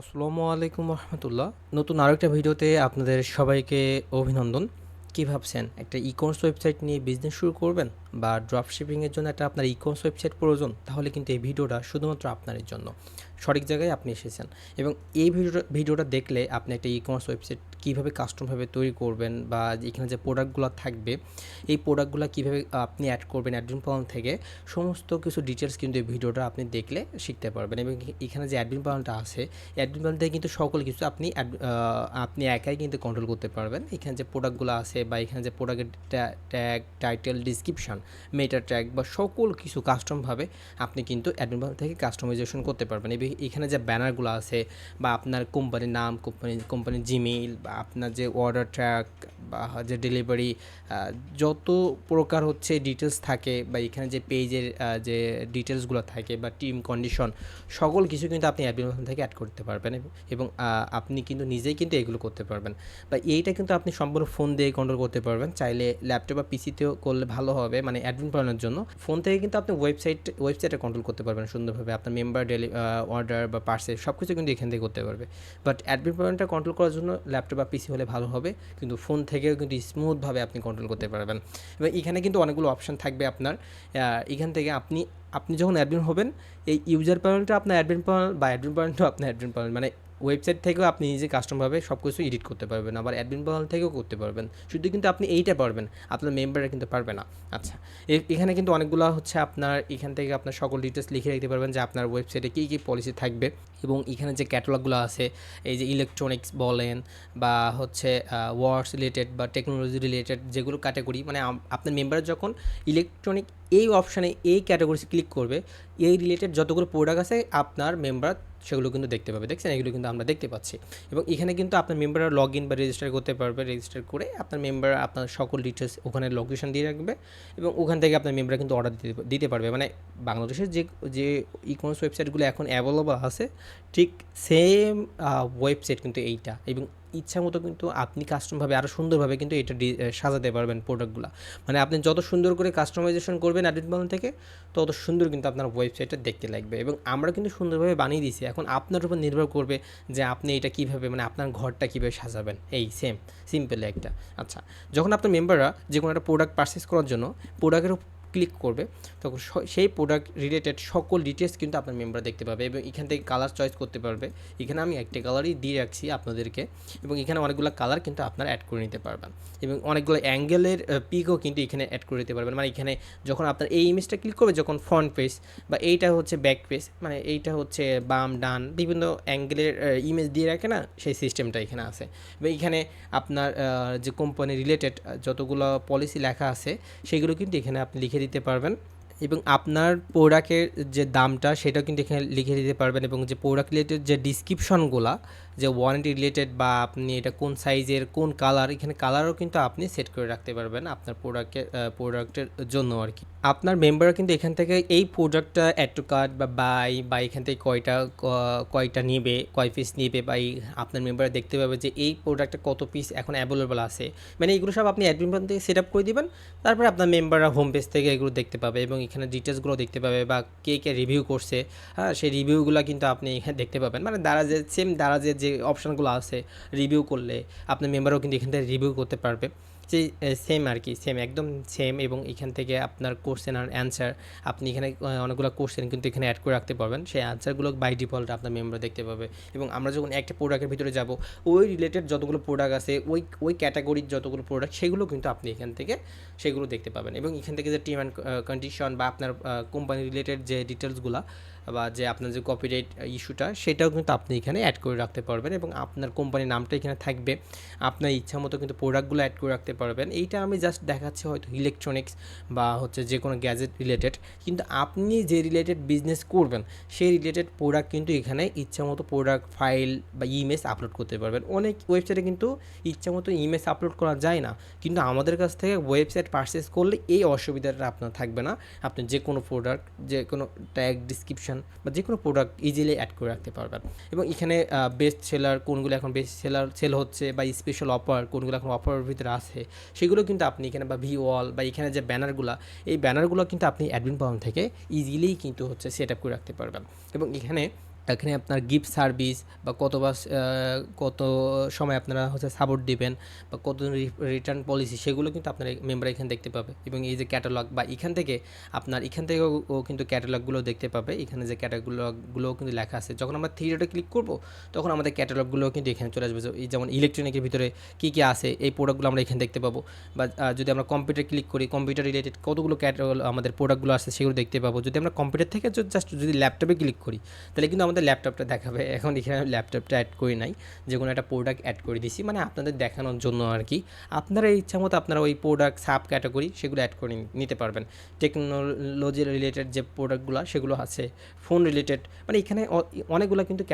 আসসালামু আলাইকুম রহমতুল্লাহ। নতুন আরেকটা ভিডিওতে আপনাদের সবাইকে অভিনন্দন। কি ভাবছেন? একটা ই কমার্স ওয়েবসাইট নিয়ে বিজনেস শুরু করবেন বা ড্রপ শিপিংয়ের জন্য একটা আপনার ই কমার্স ওয়েবসাইট প্রয়োজন? তাহলে কিন্তু এই ভিডিওটা শুধুমাত্র আপনার জন্য। সঠিক জায়গায় আপনি এসেছেন। এবং এই ভিডিওটা ভিডিওটা দেখলে আপনি একটা ই কমার্স ওয়েবসাইট কীভাবে কাস্টমভাবে তৈরি করবেন বা এখানে যে প্রোডাক্টগুলো থাকবে, এই প্রোডাক্টগুলো কীভাবে আপনি অ্যাড করবেন অ্যাডমিন প্যানেল থেকে, সমস্ত কিছু ডিটেলস কিন্তু এই ভিডিওটা আপনি দেখলে শিখতে পারবেন। এবং এখানে যে অ্যাডমিন প্যানেলটা আছে অ্যাডমিন প্যানেল থেকে কিন্তু সকল কিছু আপনি আপনি একাই কিন্তু কন্ট্রোল করতে পারবেন। এখানে যে প্রোডাক্টগুলো আছে বা এখানে যে প্রোডাক্টের ট্যাগ টাইটেল ডিসক্রিপশন মেটার ট্যাগ বা সকল কিছু কাস্টমভাবে আপনি কিন্তু অ্যাডমিন প্যানেল থেকে কাস্টমাইজেশন করতে পারবেন। এবং এখানে যে ব্যানারগুলো আছে বা আপনার কোম্পানির নাম, কোম্পানি, কোম্পানির জিমেইল বা আপনার যে অর্ডার ট্র্যাক বা যে ডেলিভারি যত প্রকার হচ্ছে ডিটেলস থাকে বা এখানে যে পেজের যে ডিটেলসগুলো থাকে বা টিম কন্ডিশন সকল কিছু কিন্তু আপনি অ্যাপ্লিকেশন থেকে অ্যাড করতে পারবেন এবং- আপনি কিন্তু নিজেই কিন্তু এগুলো করতে পারবেন। বা এইটা কিন্তু আপনি সম্পূর্ণ ফোন দিয়ে কন্ট্রোল করতে পারবেন। চাইলে ল্যাপটপ বা পিসিতেও করলে ভালো হবে মানে অ্যাডমিন পালনের জন্য। ফোন থেকে কিন্তু আপনি ওয়েবসাইট ওয়েবসাইটে কন্ট্রোল করতে পারবেন সুন্দরভাবে। আপনার মেম্বার ডেলি অর্ডার বা পার্সেল সব কিছু কিন্তু এখান থেকে করতে পারবে। বাট অ্যাডমিন পয়েন্টটা কন্ট্রোল করার জন্য ল্যাপটপ বা পিসি হলে ভালো হবে, কিন্তু ফোন থেকেও কিন্তু স্মুথভাবে আপনি কন্ট্রোল করতে পারবেন। এবং এখানে কিন্তু অনেকগুলো অপশান থাকবে আপনার। এখান থেকে আপনি আপনি যখন অ্যাডমিন হবেন, এই ইউজার প্যানেলটা আপনার অ্যাডমিন প্যানেল বা অ্যাডমিন প্যানেলটা আপনার অ্যাডমিন প্যানেল মানে ওয়েবসাইট থেকেও আপনি নিজে কাস্টমভাবে সব কিছু এডিট করতে পারবেন, আবার অ্যাডমিন প্যানেল থেকেও করতে পারবেন। শুধু কিন্তু আপনি এইটা পারবেন, আপনার মেম্বাররা কিন্তু পারবে না। আচ্ছা এখানে কিন্তু অনেকগুলো হচ্ছে আপনার, এখান থেকে আপনার সকল ডিটেলস লিখে রাখতে পারবেন যে আপনার ওয়েবসাইটে কী কী পলিসি থাকবে এবং এখানে যে ক্যাটালগুলো আছে, এই যে ইলেকট্রনিক্স বলেন বা হচ্ছে ওয়ার্ডস রিলেটেড বা টেকনোলজি রিলেটেড যেগুলো ক্যাটাগরি মানে আপনার মেম্বার যখন ইলেকট্রনিক এই অপশানে এই ক্যাটাগরি ক্লিক করবে, এই রিলেটেড যতগুলো প্রোডাক্ট আছে, আপনার মেম্বার সেগুলো কিন্তু দেখতে পাবে। দেখছেন? এগুলো কিন্তু আমরা দেখতে পাচ্ছি। এবং এখানে কিন্তু আপনার মেম্বাররা লগ ইন বা রেজিস্টার করতে পারবে। রেজিস্টার করে আপনার মেম্বার আপনার সকল ডিটেলস ওখানে লোকেশন দিয়ে রাখবে এবং ওখান থেকে আপনার মেম্বার কিন্তু অর্ডার দিতে দিতে পারবে। মানে বাংলাদেশের যে যে ই কমার্স ওয়েবসাইটগুলো এখন অ্যাভেলেবল আছে, ঠিক সেম ওয়েবসাইট কিন্তু এইটা। এবং ইচ্ছা মতো কিন্তু আপনি কাস্টমভাবে আরও সুন্দরভাবে কিন্তু এটা সাজাতে পারবেন প্রোডাক্টগুলো মানে আপনি যত সুন্দর করে কাস্টমাইজেশন করবেন অ্যাডিট বানানো থেকে, তত সুন্দর কিন্তু আপনার ওয়েবসাইটটা দেখতে লাগবে। এবং আমরা কিন্তু সুন্দরভাবে বানিয়ে দিয়েছি। এখন আপনার উপর নির্ভর করবে যে আপনি এটা কীভাবে মানে আপনার ঘরটা কীভাবে সাজাবেন। এই সেম সিম্পল একটা। আচ্ছা যখন আপনার মেম্বাররা যে কোনো একটা প্রোডাক্ট পারচেস করার জন্য প্রোডাক্টের ক্লিক করবে, তখন সেই প্রোডাক্ট রিলেটেড সকল ডিটেলস কিন্তু আপনার মেম্বার দেখতে পাবে এবং এখান থেকে কালার চয়েস করতে পারবে। এখানে আমি একটা কালারই দিয়ে রাখছি আপনাদেরকে এবং এখানে অনেকগুলো কালার কিন্তু আপনারা অ্যাড করে নিতে পারবেন এবং অনেকগুলো অ্যাঙ্গেলের পিকও কিন্তু এখানে অ্যাড করে দিতে পারবেন। মানে এখানে যখন আপনার এই ইমেজটা ক্লিক করবে, যখন ফ্রন্ট পেজ বা এইটা হচ্ছে ব্যাক পেজ মানে এইটা হচ্ছে বাম, ডান, বিভিন্ন অ্যাঙ্গেলের ইমেজ দিয়ে রাখে না, সেই সিস্টেমটা এখানে আছে। এবং এখানে আপনার যে কোম্পানি রিলেটেড যতগুলো পলিসি লেখা আছে, সেগুলো কিন্তু এখানে আপনি লিখে দিতে পারবেন এবং আপনার প্রোডাক্টের যে দামটা সেটাও কিন্তু এখানে লিখে দিতে পারবেন এবং যে প্রোডাক্ট রিলেটেড যে ডিসক্রিপশনগুলো যে ওয়ারেন্টি রিলেটেড বা আপনি এটা কোন সাইজের কোন কালার এখানে কালারও কিন্তু আপনি সেট করে রাখতে পারবেন আপনার প্রোডাক্টের প্রোডাক্টের জন্য আর কি। আপনার মেম্বাররা কিন্তু এখান থেকে এই প্রোডাক্টটা অ্যাড টু কার্ড বা বাই বা এখান থেকে কয়টা কয়টা নেবে, কয় পিস নেবে বা আপনার মেম্বাররা দেখতে পাবে যে এই প্রোডাক্টটা কত পিস এখন অ্যাভেলেবল আছে। মানে এগুলো সব আপনি অ্যাডমিন থেকে সেট আপ করে দিবেন, তারপরে আপনার মেম্বাররা হোম পেজ থেকে এগুলো দেখতে পাবে এবং এখানে ডিটেলসগুলো দেখতে পাবে বা কে কে রিভিউ করছে। হ্যাঁ সেই রিভিউগুলো কিন্তু আপনি এখানে দেখতে পাবেন। মানে দারাজের সেম দারাজের যে অপশানগুলো আছে রিভিউ করলে আপনার মেম্বারও কিন্তু এখান থেকে রিভিউ করতে পারবে। যে সেম আর কি সেম একদম সেম এবং এখান থেকে আপনার কোশ্চেন আর অ্যান্সার আপনি এখানে অনেকগুলো কোশ্চেন কিন্তু এখানে অ্যাড করে রাখতে পারবেন। সেই অ্যান্সারগুলো বাই ডিফল্ট আপনার মেম্বার দেখতে পাবে এবং আমরা যখন একটা প্রোডাক্টের ভিতরে যাব, ওই রিলেটেড যতগুলো প্রোডাক্ট আছে, ওই ওই ক্যাটাগরির যতগুলো প্রোডাক্ট সেগুলো কিন্তু আপনি এখান থেকে, সেগুলো দেখতে পাবেন এবং এখান থেকে যে টিম অ্যান্ড কন্ডিশন বা আপনার কোম্পানি রিলেটেড যে ডিটেলসগুলো বা যে আপনার যে কপিরাইট ইস্যুটা সেটাও কিন্তু আপনি এখানে অ্যাড করে রাখতে পারবেন এবং আপনার কোম্পানির নামটা এখানে থাকবে। আপনার ইচ্ছা মতো কিন্তু প্রোডাক্টগুলো অ্যাড করে রাখতে পারবেন। এইটা আমি জাস্ট দেখাচ্ছি হয়তো ইলেকট্রনিক্স বা হচ্ছে যে কোনো গ্যাজেট রিলেটেড কিন্তু আপনি যে রিলেটেড বিজনেস করবেন, সেই রিলেটেড প্রোডাক্ট কিন্তু এখানে ইচ্ছা মতো প্রোডাক্ট ফাইল বা ইমেজ আপলোড করতে পারবেন। অনেক ওয়েবসাইটে কিন্তু ইচ্ছা মতো ইমেজ আপলোড করা যায় না। কিন্তু আমাদের কাছ থেকে ওয়েবসাইট পারচেস করলে এই অসুবিধাটা আপনার থাকবে না। আপনি যে কোনো প্রোডাক্ট যে কোনো ট্যাগ ডিসক্রিপশন বা যে কোনো প্রোডাক্ট ইজিলি অ্যাড করে রাখতে পারবেন। এবং এখানে বেস্ট সেলার কোনগুলো এখন বেস্ট সেলার সেল হচ্ছে বা স্পেশাল অফার কোনগুলো এখন অফারের ভিতরে আছে, সেগুলো কিন্তু আপনি এখানে বা ভি ওয়াল বা এখানে যে ব্যানারগুলো, এই ব্যানারগুলো কিন্তু আপনি অ্যাডমিন পাউন্ড থেকে ইজিলি কিন্তু হচ্ছে সেট আপ করে রাখতে পারবেন। এবং এখানে এখানে আপনার গিফট সার্ভিস বা কত বাস কত সময় আপনারা হচ্ছে সাপোর্ট দিবেন বা কত রিটার্ন পলিসি সেগুলো কিন্তু আপনার মেম্বার এখানে দেখতে পাবে। এবং এই যে ক্যাটালগ বা এখান থেকে আপনার, এখান থেকেও কিন্তু ক্যাটালগুলো দেখতে পাবে। এখানে যে ক্যাটালগুলোও কিন্তু লেখা আছে। যখন আমরা ডটে ক্লিক করব, তখন আমাদের ক্যাটালগুলো কিন্তু এখানে চলে আসবে। এই যেমন ইলেকট্রনিকের ভিতরে কী কী আছে, এই প্রোডাক্টগুলো আমরা এখানে দেখতে পাবো। বা যদি আমরা কম্পিউটার ক্লিক করি কম্পিউটার রিলেটেড কতগুলো ক্যাটাল আমাদের প্রোডাক্টগুলো আছে সেগুলো দেখতে পাবো। যদি আমরা কম্পিউটার থেকে জাস্ট যদি ল্যাপটপে ক্লিক করি, তাহলে কিন্তু আমাদের ল্যাপটপটা দেখাবে। এখন এখানে আমি ল্যাপটপটা অ্যাড করি নাই। যে কোনো একটা প্রোডাক্ট অ্যাড করে দিছি। মানে আপনাদের দেখানোর জন্য আর কি। আপনারা ইচ্ছা মতো আপনারা ওই প্রোডাক্ট সাব ক্যাটাগরি সেগুলো অ্যাড করে নিতে পারবেন। টেকনোলজি রিলেটেড যে প্রোডাক্টগুলো সেগুলো আছে। ফোন রিলেটেড মানে এখানে অনেকগুলো কিন্তু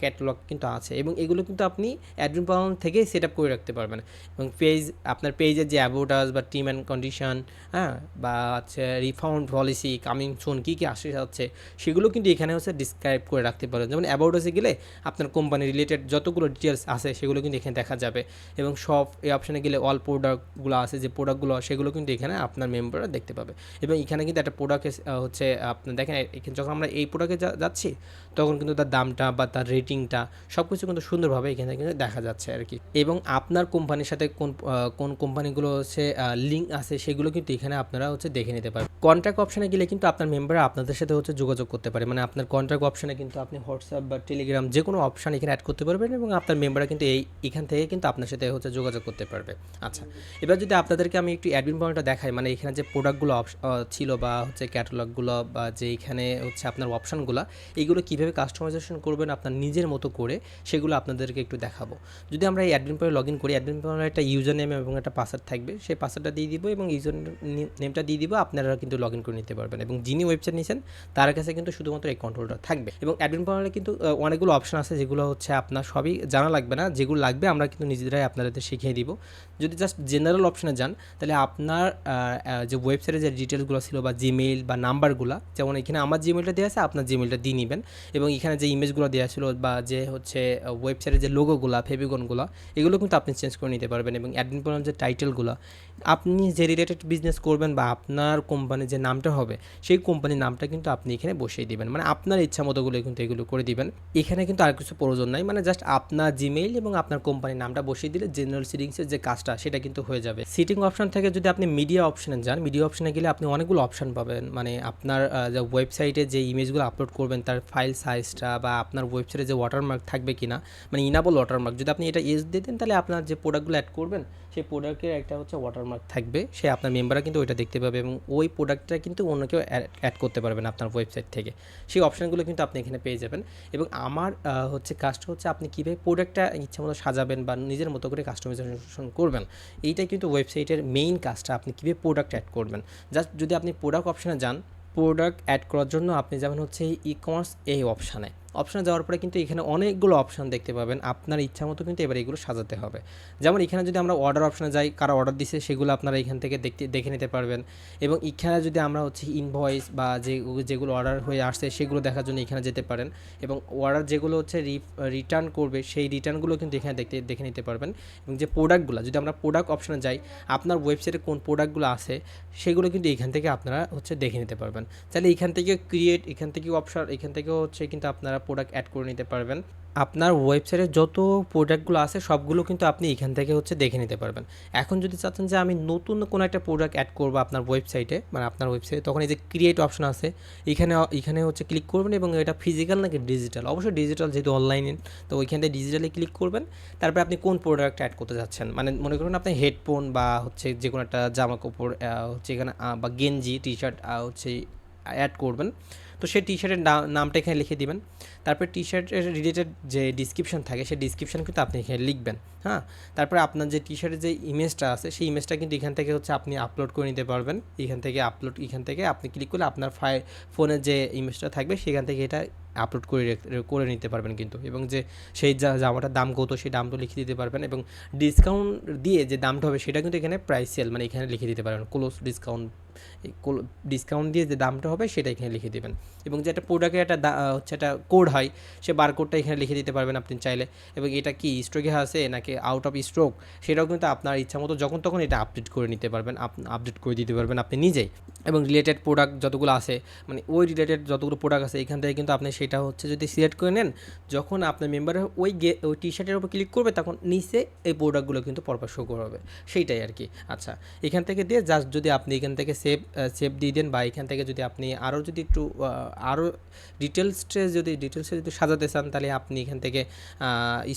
ক্যাটালগ কিন্তু আছে এবং এগুলো কিন্তু আপনি অ্যাডমিন প্যানেল থেকেই সেট আপ করে রাখতে পারবেন। এবং পেজ আপনার পেজের যে অ্যাবোটাস বা টিম অ্যান্ড কন্ডিশন হ্যাঁ বা হচ্ছে রিফাউন্ড পলিসি কামিং সুন কী কী আসে যাচ্ছে, সেগুলো কিন্তু এখানে হচ্ছে ডিসক্রাইব করে রাখতে পারেন। যেমন অ্যাবাউটাসে গেলে আপনার কোম্পানি রিলেটেড যতগুলো ডিটেলস আছে সেগুলো কিন্তু এখানে দেখা যাবে। এবং সব এই অপশানে গেলে অল প্রোডাক্টগুলো আছে, যে প্রোডাক্টগুলো সেগুলো কিন্তু এখানে আপনার মেম্বাররা দেখতে পাবে। এবং এখানে কিন্তু একটা প্রোডাক্ট হচ্ছে আপনার দেখেন এখানে যখন আমরা এই প্রোডাক্টে যাচ্ছি, তখন কিন্তু তার দামটা বা তার রেটিংটা সব কিছু কিন্তু সুন্দরভাবে এখানে কিন্তু দেখা যাচ্ছে আর কি। এবং আপনার কোম্পানির সাথে কোন কোন কোম্পানিগুলো হচ্ছে লিঙ্ক আছে, সেগুলো কিন্তু এখানে আপনারা হচ্ছে দেখে নিতে পারবেন। কন্ট্যাক্ট অপশানে গেলে কিন্তু আপনার মেম্বার আপনাদের সাথে হচ্ছে যোগাযোগ করতে পারে। মানে আপনার কন্ট্যাক্ট অপশানে কিন্তু আপনি হোয়াটসঅ্যাপ বা টেলিগ্রাম যে কোনো অপশান এখানে অ্যাড করতে পারবেন এবং আপনার মেম্বাররা কিন্তু এই, এখান থেকে কিন্তু আপনার সাথে হচ্ছে যোগাযোগ করতে পারবে। আচ্ছা এবার যদি আপনাদেরকে আমি একটু অ্যাডমিন পয়েন্টটা দেখাই মানে এখানে যে প্রোডাক্টগুলো ছিল বা হচ্ছে ক্যাটালগুলো বা যে এখানে হচ্ছে আপনার অপশানগুলো এইগুলো কীভাবে কাস্টমাইজেশন করবেন আপনার নিজের মতো করে, সেগুলো আপনাদেরকে একটু দেখাবো। যদি আমরা এই অ্যাডমিন পয়েন্ট লগ ইন করি অ্যাডমিন পয়েন্টে একটা ইউজার নেম এবং একটা পাসওয়ার্ড থাকবে, সেই পাসওয়ার্ডটা দিয়ে দিব এবং ইউজার নেমটা দিয়ে দিব, আপনারা কিন্তু লগ ইন করে নিতে পারবেন এবং যিনি ওয়েবসাইট নিয়েছেন তার কাছে কিন্তু শুধুমাত্র এই কন্ট্রোলটা থাকবে এবং অ্যাডমিন পয়েন্টে কিন্তু অনেকগুলো অপশন আছে যেগুলো হচ্ছে আপনার সবই জানা লাগবে না। যেগুলো লাগবে আমরা কিন্তু নিজেরাই আপনাদের শিখিয়ে দিব। যদি জাস্ট জেনারেল অপশনে যান, তাহলে আপনার যে ওয়েবসাইটে যে ডিটেলসগুলো ছিল বা জিমেইল বা নাম্বারগুলো যেমন এখানে আমার জিমেলটা দেওয়া আছে, আপনার জিমেলটা দিয়ে নেবেন। এবং এখানে যে ইমেজগুলো দেওয়া ছিল বা যে হচ্ছে ওয়েবসাইটের যে লোগোগুলো ফেবিকনগুলো এগুলো কিন্তু আপনি চেঞ্জ করে নিতে পারবেন। এবং অ্যাডমিন প্রোগ্রাম যে টাইটেলগুলো আপনি যে রিলেটেড বিজনেস করবেন বা আপনার কোম্পানির যে নামটা হবে, সেই কোম্পানির নামটা কিন্তু আপনি এখানে বসিয়ে দিবেন। মানে আপনার ইচ্ছা মতোগুলো কিন্তু এগুলো করে দিবেন। এখানে কিন্তু আর কিছু প্রয়োজন নাই। মানে জাস্ট আপনার জিমেইল এবং আপনার কোম্পানির নামটা বসিয়ে দিলে জেনারেল সিটিংসের যে কাজটা, সেটা কিন্তু হয়ে যাবে। সিটিং অপশন থেকে যদি আপনি মিডিয়া অপশনে যান মিডিয়া অপশনে গেলে আপনি অনেকগুলো অপশন পাবেন। মানে আপনার যে ওয়েবসাইটে যে ইমেজগুলো আপলোড করবেন, তার ফাইল সাইজটা বা আপনার ওয়েবসাইটে যে ওয়াটারমার্ক থাকবে কিনা মানে ইনাবল ওয়াটারমার্ক যদি আপনি এটা ইউজ দিয়ে দেন, তাহলে আপনার যে প্রোডাক্টগুলো অ্যাড করবেন, সেই প্রোডাক্টের একটা হচ্ছে ওয়াটারমার্ক থাকবে, সে আপনার মেম্বাররা কিন্তু ওইটা দেখতে পাবে এবং ওই প্রোডাক্টটা কিন্তু অন্য কেউ অ্যাড করতে পারবেন আপনার ওয়েবসাইট থেকে। সেই অপশানগুলো কিন্তু আপনি এখানে পেয়ে যাবেন এবং আমার হচ্ছে কাজটা হচ্ছে আপনি কীভাবে প্রোডাক্টটা ইচ্ছা মতো সাজাবেন বা নিজের মতো করে কাস্টমাইজেশন করবেন, এইটাই কিন্তু ওয়েবসাইটের মেইন কাজটা, আপনি কীভাবে প্রোডাক্ট অ্যাড করবেন। জাস্ট যদি আপনি প্রোডাক্ট অপশানে যান প্রোডাক্ট অ্যাড করার জন্য আপনি যেমন হচ্ছে ই কমার্স এই অপশানে অপশানে যাওয়ার পরে কিন্তু এখানে অনেকগুলো অপশান দেখতে পাবেন। আপনার ইচ্ছা মতো কিন্তু এবার এগুলো সাজাতে হবে। যেমন এখানে যদি আমরা অর্ডার অপশানে যাই, কারও অর্ডার দিছে সেগুলো আপনারা এখান থেকে দেখতে, দেখে নিতে পারবেন। এবং এখানে যদি আমরা হচ্ছে ইনভয়েস বা যে, যেগুলো অর্ডার হয়ে আসছে সেগুলো দেখার জন্য এখানে যেতে পারেন। এবং অর্ডার যেগুলো হচ্ছে রিটার্ন করবে সেই রিটার্নগুলো কিন্তু এখানে দেখতে, দেখে নিতে পারবেন। এবং যে প্রোডাক্টগুলো যদি আমরা প্রোডাক্ট অপশানে যাই, আপনার ওয়েবসাইটে কোন প্রোডাক্টগুলো আছে সেগুলো কিন্তু এখান থেকে আপনারা হচ্ছে দেখে নিতে পারবেন। তাহলে এখান থেকে ক্রিয়েট এখান থেকে অপশন এখান থেকেও হচ্ছে কিন্তু আপনারা প্রোডাক্ট অ্যাড করে নিতে পারবেন। আপনার ওয়েবসাইটে যত প্রোডাক্টগুলো আছে, সবগুলো কিন্তু আপনি এখান থেকে হচ্ছে দেখে নিতে পারবেন। এখন যদি চাচ্ছেন যে আমি নতুন কোনো একটা প্রোডাক্ট অ্যাড করব আপনার ওয়েবসাইটে মানে আপনার ওয়েবসাইটে তখন এই যে ক্রিয়েট অপশন আছে, এখানে এখানে হচ্ছে ক্লিক করবেন এবং এটা ফিজিক্যাল নাকি ডিজিটাল অবশ্যই ডিজিটাল যেহেতু অনলাইনে তো ওইখান থেকে ডিজিটালি ক্লিক করবেন। তারপরে আপনি কোন প্রোডাক্ট অ্যাড করতে যাচ্ছেন? মানে মনে করুন আপনি হেডফোন বা হচ্ছে যে কোনো একটা জামা কাপড় হচ্ছে এখানে বা গেঞ্জি টি শার্ট হচ্ছে অ্যাড করবেন। তো সেই টি শার্টের নামটা এখানে লিখে দিবেন। তারপরে টি শার্টের রিলেটেড যে ডিসক্রিপশন থাকে, সেই ডিসক্রিপশন কিন্তু আপনি এখানে লিখবেন হ্যাঁ? তারপরে আপনার যে টি শার্টের যে ইমেজটা আছে, সেই ইমেজটা কিন্তু এখান থেকে হচ্ছে আপনি আপলোড করে নিতে পারবেন। এখান থেকে আপলোড এখান থেকে আপনি ক্লিক করলে আপনার ফাই ফোনের যে ইমেজটা থাকবে, সেখান থেকে এটা আপলোড করে করে নিতে পারবেন কিন্তু। এবং যে সেই জামাটার দাম কত, সেই দামটা লিখে দিতে পারবেন। এবং ডিসকাউন্ট দিয়ে যে দামটা হবে, সেটা কিন্তু এখানে প্রাইস সেল মানে এখানে লিখে দিতে পারবেন। ক্লোজ ডিসকাউন্ট ডিসকাউন্ট দিয়ে যে দামটা হবে, সেটা এখানে লিখে দেবেন। এবং যে একটা প্রোডাক্টের একটা হচ্ছে একটা কোড হয়, সে বারকোডটা এখানে লিখে দিতে পারবেন আপনি চাইলে। এবং এটা কি স্ট্রোকে আছে নাকি আউট অফ স্ট্রোক সেটাও কিন্তু আপনার ইচ্ছা মতো যখন তখন এটা আপডেট করে নিতে পারবেন আপডেট করে দিতে পারবেন আপনি নিজেই। এবং রিলেটেড প্রোডাক্ট যতগুলো আছে মানে ওই রিলেটেড যতগুলো প্রোডাক্ট আছে, এখান থেকে কিন্তু আপনি সেটা হচ্ছে যদি সিলেক্ট করে নেন, যখন আপনার মেম্বারের ওই গে, ওই টি শার্টের উপর ক্লিক করবে, তখন নিচে এই প্রোডাক্টগুলো কিন্তু পরপর শো করবে সেইটাই আর কি আচ্ছা এখান থেকে দিয়ে জাস্ট যদি আপনি এখান থেকে সেভ সেভ দিয়ে দেন বা এখান থেকে যদি আপনি আরও যদি একটু আরও ডিটেলসে যদি ডিটেলসে যদি সাজাতে চান, তাহলে আপনি এখান থেকে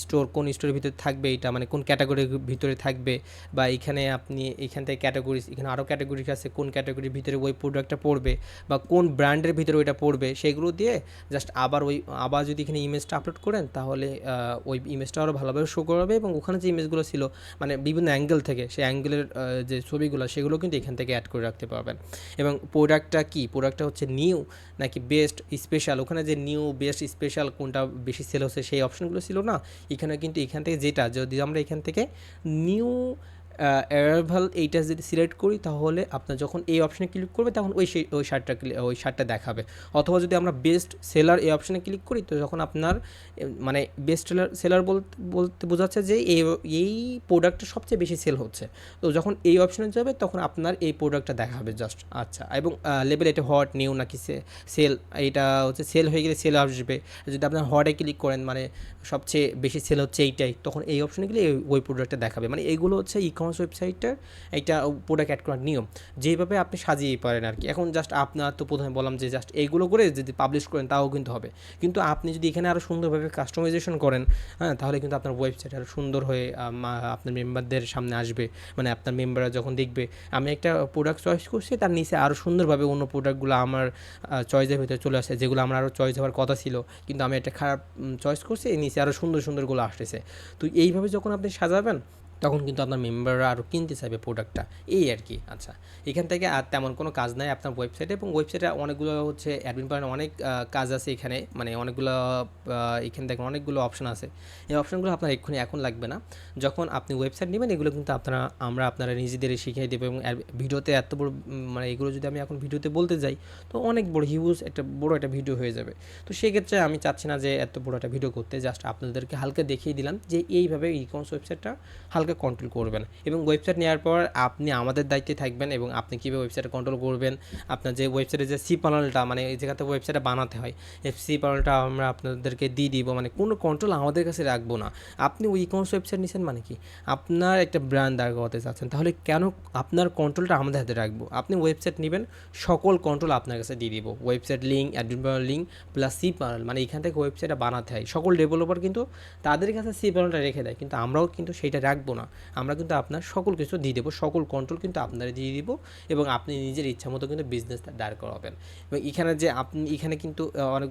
স্টোর কোন স্টোরের ভিতরে থাকবে, এটা মানে কোন ক্যাটাগরির ভিতরে থাকবে, বা এখানে আপনি এখান থেকে ক্যাটাগরি এখানে আরও ক্যাটাগরি আছে, কোন ক্যাটাগরির ভিতরে ওই প্রোডাক্টটা পড়বে, বা কোন ব্র্যান্ডের ভিতরে ওইটা পড়বে, সেগুলো দিয়ে জাস্ট আবার ওই, আবার যদি এখানে ইমেজটা আপলোড করেন, তাহলে ওই ইমেজটা আরও ভালোভাবে শো করবে এবং ওখানে যে ইমেজগুলো ছিল মানে বিভিন্ন অ্যাঙ্গেল থেকে, সেই অ্যাঙ্গেলের যে ছবিগুলো, সেগুলো কিন্তু এখান থেকে অ্যাড করে রাখতে পারবেন। এবং প্রোডাক্টটা কি? প্রোডাক্টটা হচ্ছে নিউ নাকি বেস্ট স্পেশাল ওখানে যে নিউ বেস্ট স্পেশাল কোনটা বেশি সেল হচ্ছে সেই অপশনগুলো ছিল না। এখানে কিন্তু এখান থেকে যেটা, যদি আমরা এখান থেকে নিউ অ্যারাইভাল এইটা যদি সিলেক্ট করি, তাহলে আপনার যখন এই অপশানে ক্লিক করবে, তখন ওই সেই, ওই শার্টটা ওই শার্টটা দেখাবে। অথবা যদি আমরা বেস্ট সেলার এই অপশানে ক্লিক করি, তো যখন আপনার মানে বেস্ট সেলার সেলার বলতে বলতে বোঝাচ্ছে যে এই এই প্রোডাক্টটা সবচেয়ে বেশি সেল হচ্ছে। তো যখন এই অপশানে যাবে, তখন আপনার এই প্রোডাক্টটা দেখাবে জাস্ট আচ্ছা এবং লেভেল এটা হট নিউ নাকি সেল এইটা হচ্ছে সেল হয়ে গেলে সেল আসবে। যদি আপনার হটে ক্লিক করেন মানে সবচেয়ে বেশি সেল হচ্ছে এইটাই, তখন এই অপশানে গেলে ওই প্রোডাক্টটা দেখাবে। মানে এইগুলো হচ্ছে ই কমার্স ওয়েবসাইটটার একটা প্রোডাক্ট অ্যাড করার নিয়ম, যেভাবে আপনি সাজিয়ে পারেন আর কি এখন জাস্ট আপনার তো প্রথমে বললাম যে জাস্ট এইগুলো করে যদি পাবলিশ করেন তাও কিন্তু হবে। কিন্তু আপনি যদি এখানে আরও সুন্দরভাবে কাস্টমাইজেশন করেন হ্যাঁ তাহলে কিন্তু আপনার ওয়েবসাইট আরও সুন্দর হয়ে আপনার মেম্বারদের সামনে আসবে। মানে আপনার মেম্বাররা যখন দেখবে, আমি একটা প্রোডাক্ট চয়েস করছি, তার নিচে আরও সুন্দরভাবে অন্য প্রোডাক্টগুলো আমার চয়েসের ভিতরে চলে আসে, যেগুলো আমার আরও চয়েস হওয়ার কথা ছিল। কিন্তু আমি একটা খারাপ চয়েস করছি এই নিচে আরও সুন্দর সুন্দরগুলো আসতেছে। তো এইভাবে যখন আপনি সাজাবেন তখন কিন্তু আপনার মেম্বাররা আরও কিনতে চাইবে প্রোডাক্টটা এই আর কি আচ্ছা এখান থেকে আর তেমন কোনো কাজ নাই আপনার ওয়েবসাইটে এবং ওয়েবসাইটে অনেকগুলো হচ্ছে অ্যাডমিন পারেন অনেক কাজ আছে এখানে। মানে অনেকগুলো এখান থেকে অনেকগুলো অপশন আছে। এই অপশনগুলো আপনার এক্ষুনি এখন লাগবে না। যখন আপনি ওয়েবসাইট নেবেন, এগুলো কিন্তু আপনারা, আমরা আপনারা নিজেদের শিখিয়ে দেবো এবং ভিডিওতে এত বড় মানে এগুলো যদি আমি এখন ভিডিওতে বলতে যাই, তো অনেক বড় হিউজ একটা, বড় একটা ভিডিও হয়ে যাবে। তো সেক্ষেত্রে আমি চাচ্ছি না যে এত বড় একটা ভিডিও করতে জাস্ট আপনাদেরকে হালকা দেখিয়ে দিলাম যে এইভাবে ই কমার্স ওয়েবসাইটটা হালকা হালকা কন্ট্রোল করবেন। এবং ওয়েবসাইট নেওয়ার পর আপনি আমাদের দায়িত্বে থাকবেন এবং আপনি কীভাবে ওয়েবসাইটে কন্ট্রোল করবেন, আপনার যে ওয়েবসাইটে যে সি প্যানেলটা মানে এই জায়গাতে ওয়েবসাইটে বানাতে হয় সি প্যানেলটা আমরা আপনাদেরকে দিয়ে দিব মানে কোনো কন্ট্রোল আমাদের কাছে রাখব না। আপনি ওই কমার্স ওয়েবসাইট নিচ্ছেন মানে কি? আপনার একটা ব্র্যান্ড দাঁড় করতে চাচ্ছেন, তাহলে কেন আপনার কন্ট্রোলটা আমাদের হাতে রাখব? আপনি ওয়েবসাইট নেবেন, সকল কন্ট্রোল আপনার কাছে দিয়ে দিব। Website link admin link plus C panel মানে এখান থেকে ওয়েবসাইটটা বানাতে হয়। সকল ডেভেলপার কিন্তু তাদের কাছে সি প্যানেলটা রেখে দেয়, কিন্তু আমরাও কিন্তু সেইটা রাখব না। আমরা কিন্তু আপনার সকল কিছু দিয়ে দেবো, সকল কন্ট্রোল কিন্তু আপনারা দিয়ে দিব এবং আপনি নিজের ইচ্ছা মতো কিন্তু বিজনেসটা দাঁড় করাবেন। এবং এখানে যে আপনি, এখানে কিন্তু অনেক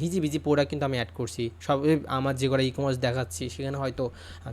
হিজি বিজি প্রোডাক্ট কিন্তু আমি অ্যাড করছি। সব আমার যে কটা ই কমার্স দেখাচ্ছি, সেখানে হয়তো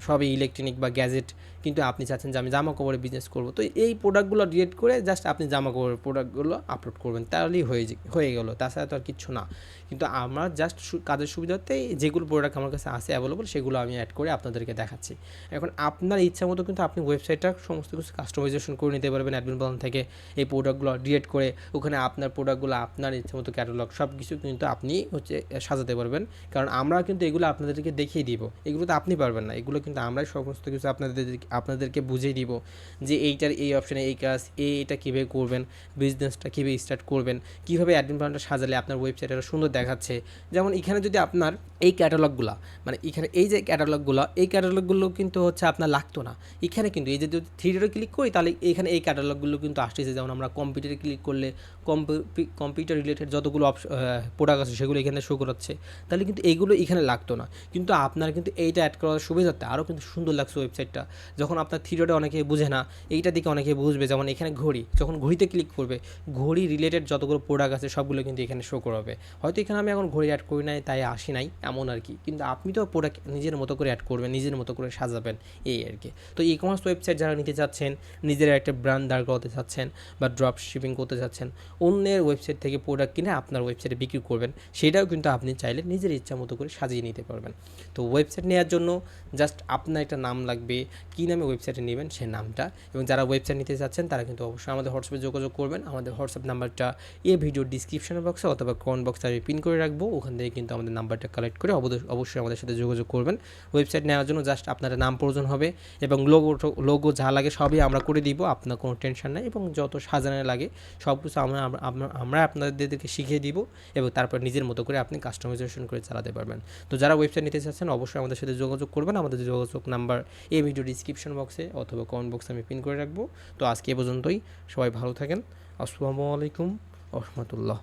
সবই ইলেকট্রনিক বা গ্যাজেট কিন্তু আপনি চাচ্ছেন যে আমি জামা কাপড়ের বিজনেস করব। তো এই প্রোডাক্টগুলো ডিলেট করে জাস্ট আপনি জামা কাপড়ের প্রোডাক্টগুলো আপলোড করবেন। তাহলেই হয়ে হয়ে গেলো। তাছাড়া তো আর কিচ্ছু না। কিন্তু আমার জাস্ট কাজের সুবিধাতে যেগুলো প্রোডাক্ট আমার কাছে আছে অ্যাভেলেবল সেগুলো আমি অ্যাড করে আপনাদেরকে দেখাচ্ছি। এখন আপনার ইচ্ছা মতো কিন্তু আপনি ওয়েবসাইটটা সমস্ত কিছু কাস্টমাইজেশন করে নিতে পারবেন অ্যাডমিন প্ল্যান থেকে এই প্রোডাক্টগুলো ডিলেট করে ওখানে আপনার প্রোডাক্টগুলো আপনার ইচ্ছা মতো ক্যাটালগ সব কিছু কিন্তু আপনি হচ্ছে সাজাতে পারবেন। কারণ আমরা কিন্তু এগুলো আপনাদেরকে দেখিয়ে দিব। এগুলো তো আপনি পারবেন না। এগুলো কিন্তু আমরাই সমস্ত কিছু আপনাদের আপনাদেরকে বুঝিয়ে দিব যে এইটার এই অপশানে এই কাজ এই এটা কীভাবে করবেন বিজনেসটা কীভাবে স্টার্ট করবেন, কীভাবে অ্যাডমিন প্ল্যানটা সাজালে আপনার ওয়েবসাইট সুন্দর দেখাচ্ছে। যেমন এখানে যদি আপনার এই ক্যাটালগুলো মানে এখানে এই যে ক্যাটালগুলো এই ক্যাটালগুলো কিন্তু হচ্ছে আপনার লাগতো না। এখানে কিন্তু এই যে যদি থ্রি ডটে ক্লিক করি, তাহলে এখানে এই ক্যাটালগুলো কিন্তু আসতেছে। যেমন আমরা কম্পিউটারে ক্লিক করলে কম্পিউটার রিলেটেড যতগুলো প্রোডাক্ট আছে সেগুলো এখানে শো করাচ্ছে, তাহলে কিন্তু এইগুলো এখানে লাগতো না। কিন্তু আপনার কিন্তু এইটা অ্যাড করার সুবিধাতে আরও কিন্তু সুন্দর লাগছে ওয়েবসাইটটা যখন আপনার থ্রি অনেকে বুঝে না, এইটা দিকে অনেকে বুঝবে, যেমন এখানে ঘড়ি, যখন ঘড়িতে ক্লিক করবে, ঘড়ি রিলেটেড যতগুলো প্রোডাক্ট আছে সবগুলো কিন্তু এখানে শো করাবে। হয়তো এখানে আমি এখন ঘড়ি অ্যাড করি নাই, তাই আসি নাই, এমন আর কি। কিন্তু আপনি তো প্রোডাক্ট নিজের মতো করে অ্যাড করবেন, নিজের মতো করে সাজাবেন, এই আর কি। তো ই কমার্স ওয়েবসাইট যারা নিতে চাচ্ছেন, নিজের একটা ব্র্যান্ড দাঁড় করাতে চাচ্ছেন বা ড্রপ শিপিং করতে চাচ্ছেন অন্যের ওয়েবসাইট থেকে প্রোডাক্ট কিনে আপনার ওয়েবসাইটে বিক্রি করবেন। সেটাও কিন্তু আপনি চাইলে নিজের ইচ্ছা মতো করে সাজিয়ে নিতে পারবেন। তো ওয়েবসাইট নেওয়ার জন্য জাস্ট আপনার একটা নাম লাগবে, কী নামে ওয়েবসাইটে নেবেন সেই নামটা এবং যারা ওয়েবসাইট নিতে চাচ্ছেন তারা কিন্তু অবশ্যই আমাদের হোয়াটসঅ্যাপে যোগাযোগ করবেন। আমাদের হোয়াটসঅ্যাপ নাম্বারটা এই ভিডিওর ডিসক্রিপশন বক্সে অথবা কমেন্ট বক্সে আমি পিন করে রাখব। ওখান থেকে কিন্তু আমাদের নাম্বারটা কালেক্ট করে অবশ্যই আমাদের সাথে যোগাযোগ করবেন। ওয়েবসাইট নেওয়ার জন্য জাস্ট আপনার নাম প্রয়োজন হবে এবং লোগো লোগো যা লাগে সবই আমরা করে দিব, আপনার কোনো টেনশন নেই এবং যত সাজানো লাগে সব কিছু আমরা- আমরা আপনাদেরকে শিখিয়ে দিব এবং তারপর নিজের মতো করে আপনি কাস্টমাইজেশন করে চালাতে পারবেন। তো যারা ওয়েবসাইট নিতে চাচ্ছেন অবশ্যই আমাদের সাথে যোগাযোগ করবেন। আমাদের যোগাযোগ নাম্বার এই ভিডিও ডিসক্রিপশন বক্সে অথবা কমেন্ট বক্সে আমি পিন করে রাখব। তো আজকে এ পর্যন্তই। সবাই ভালো থাকেন। আসসালামু আলাইকুম। রহমতুল্লাহ।